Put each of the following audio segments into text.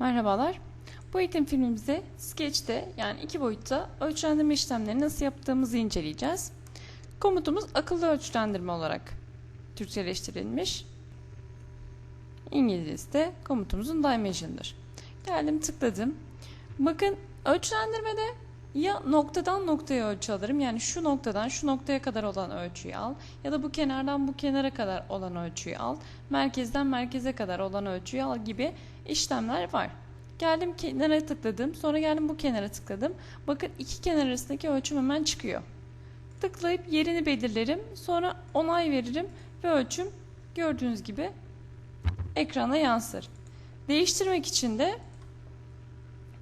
Merhabalar. Bu eğitim filmimizde Sketch'te yani iki boyutta ölçülendirme işlemlerini nasıl yaptığımızı inceleyeceğiz. Komutumuz akıllı ölçülendirme olarak Türkçeleştirilmiş. İngilizcesi komutumuzun Dimension'dır. Geldim tıkladım. Bakın ölçülendirmede ya noktadan noktaya ölçü alırım yani şu noktadan şu noktaya kadar olan ölçüyü al ya da bu kenardan bu kenara kadar olan ölçüyü al merkezden merkeze kadar olan ölçüyü al gibi işlemler var. Geldim kenara tıkladım sonra geldim bu kenara tıkladım bakın iki kenar arasındaki ölçüm hemen çıkıyor. Tıklayıp yerini belirlerim sonra onay veririm ve ölçüm gördüğünüz gibi ekrana yansır. Değiştirmek için de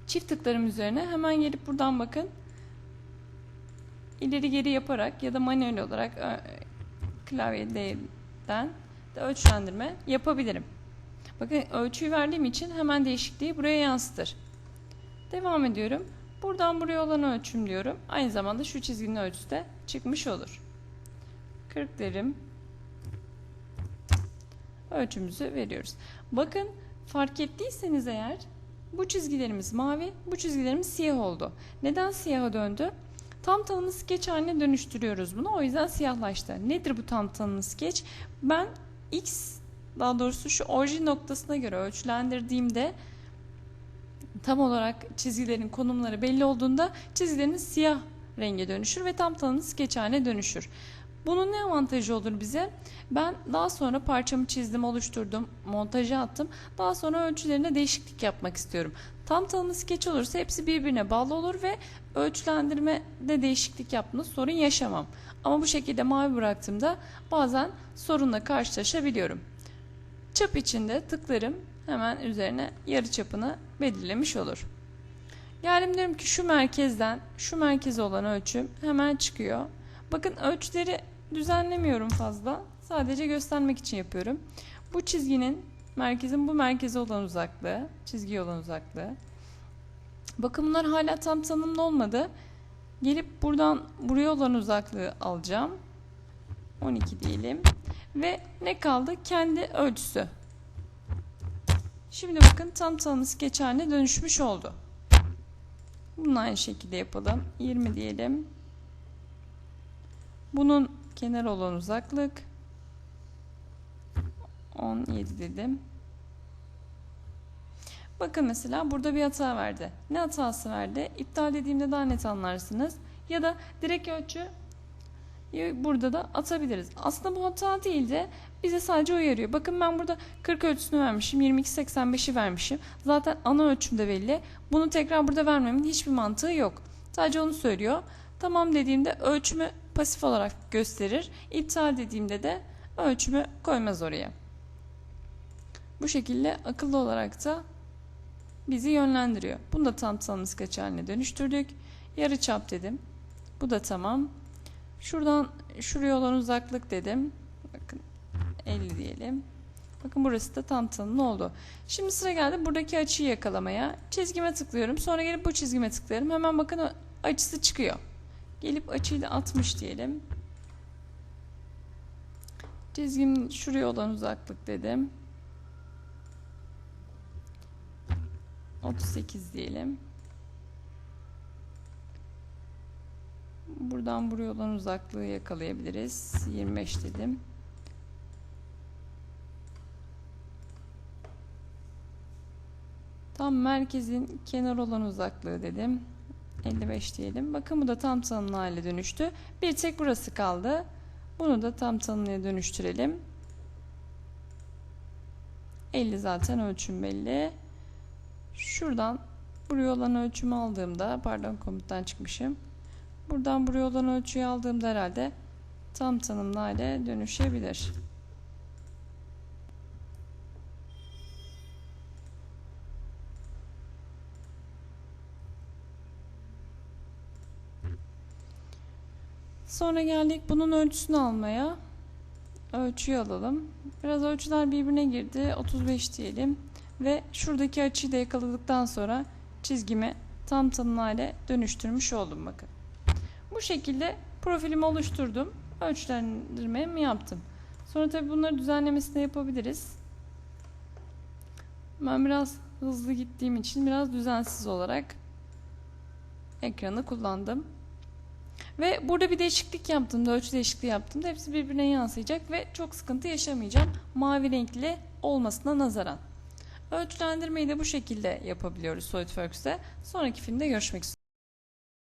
çift tıklarım üzerine hemen gelip buradan bakın ileri geri yaparak ya da manuel olarak e, klavyeden de ölçülendirme yapabilirim. Bakın ölçüyü verdiğim için hemen değişikliği buraya yansıtır. Devam ediyorum. Buradan buraya olan ölçüm diyorum. Aynı zamanda şu çizginin ölçüsü de çıkmış olur. 40 derim. Ölçümüzü veriyoruz. Bakın fark ettiyseniz eğer bu çizgilerimiz mavi, bu çizgilerimiz siyah oldu. Neden siyaha döndü? Tam tanımlı skeç haline dönüştürüyoruz bunu. O yüzden siyahlaştı. Nedir bu tam tanımlı skeç? Ben x daha doğrusu şu orijin noktasına göre ölçülendirdiğimde tam olarak çizgilerin konumları belli olduğunda çizgilerimiz siyah renge dönüşür ve tam tanımlı skeç haline dönüşür. Bunun ne avantajı olur bize? Ben daha sonra parçamı çizdim, oluşturdum, montaja attım. Daha sonra ölçülerine değişiklik yapmak istiyorum. Tam tanımlı skeç olursa hepsi birbirine bağlı olur ve ölçülendirmede değişiklik yaptığımda sorun yaşamam. Ama bu şekilde mavi bıraktığımda bazen sorunla karşılaşabiliyorum. Çap içinde tıklarım hemen üzerine yarı çapını belirlemiş olur. Geldim diyorum ki şu merkezden şu merkeze olan ölçüm hemen çıkıyor. Bakın ölçüleri düzenlemiyorum fazla. Sadece göstermek için yapıyorum. Bu çizginin merkezin bu merkeze olan uzaklığı, çizgiye olan uzaklığı. Bakın bunlar hala tam tanımlı olmadı. Gelip buradan buraya olan uzaklığı alacağım. 12 diyelim. Ve ne kaldı? Kendi ölçüsü. Şimdi bakın tam tanımlı skeç haline dönüşmüş oldu. Bunu aynı şekilde yapalım. 20 diyelim. Bunun kenar olan uzaklık 17 dedim. Bakın mesela burada bir hata verdi. Ne hatası verdi? İptal dediğimde daha net anlarsınız. Ya da direkt ölçü burada da atabiliriz. Aslında bu hata değil de bize sadece uyarıyor. Bakın ben burada 40 ölçüsünü vermişim. 22.85'i vermişim. Zaten ana ölçüm de belli. Bunu tekrar burada vermemin hiçbir mantığı yok. Sadece onu söylüyor. Tamam dediğimde ölçümü pasif olarak gösterir. İptal dediğimde de ölçümü koymaz oraya. Bu şekilde akıllı olarak da bizi yönlendiriyor. Bunu da tam tanımlı skeç haline dönüştürdük. Yarı çap dedim. Bu da tamam. Şuradan şuraya olan uzaklık dedim. Bakın 50 diyelim. Bakın burası da tam tanımlı oldu. Şimdi sıra geldi buradaki açıyı yakalamaya. Çizgime tıklıyorum. Sonra gelip bu çizgime tıklıyorum. Hemen bakın açısı çıkıyor. Gelip açıyı da 60 diyelim. Çizgim şuraya olan uzaklık dedim. 38 diyelim. Buradan buraya olan uzaklığı yakalayabiliriz. 25 dedim. Tam merkezin kenar olan uzaklığı dedim. 55 diyelim. Bakın bu da tam tanımlı hale dönüştü. Bir tek burası kaldı. Bunu da tam tanımlıya dönüştürelim. 50 zaten ölçüm belli. Şuradan buraya olan ölçümü aldığımda pardon komuttan çıkmışım. Buradan buraya olan ölçüyü aldığımda herhalde tam tanımlı hale dönüşebilir. Sonra geldik bunun ölçüsünü almaya. Ölçüyü alalım. Biraz ölçüler birbirine girdi. 35 diyelim. Ve şuradaki açıyı da yakaladıktan sonra çizgimi tam tanımlı hale dönüştürmüş oldum bakın. Bu şekilde profilimi oluşturdum. Ölçülendirmemi yaptım. Sonra tabi bunları düzenlemesini yapabiliriz. Ben biraz hızlı gittiğim için biraz düzensiz olarak ekranı kullandım. Ve burada bir değişiklik yaptığımda, ölçü değişikliği yaptığımda hepsi birbirine yansıyacak ve çok sıkıntı yaşamayacağım mavi renkli olmasına nazaran. Ölçülendirmeyi de bu şekilde yapabiliyoruz SolidWorks'te. Sonraki filmde görüşmek üzere.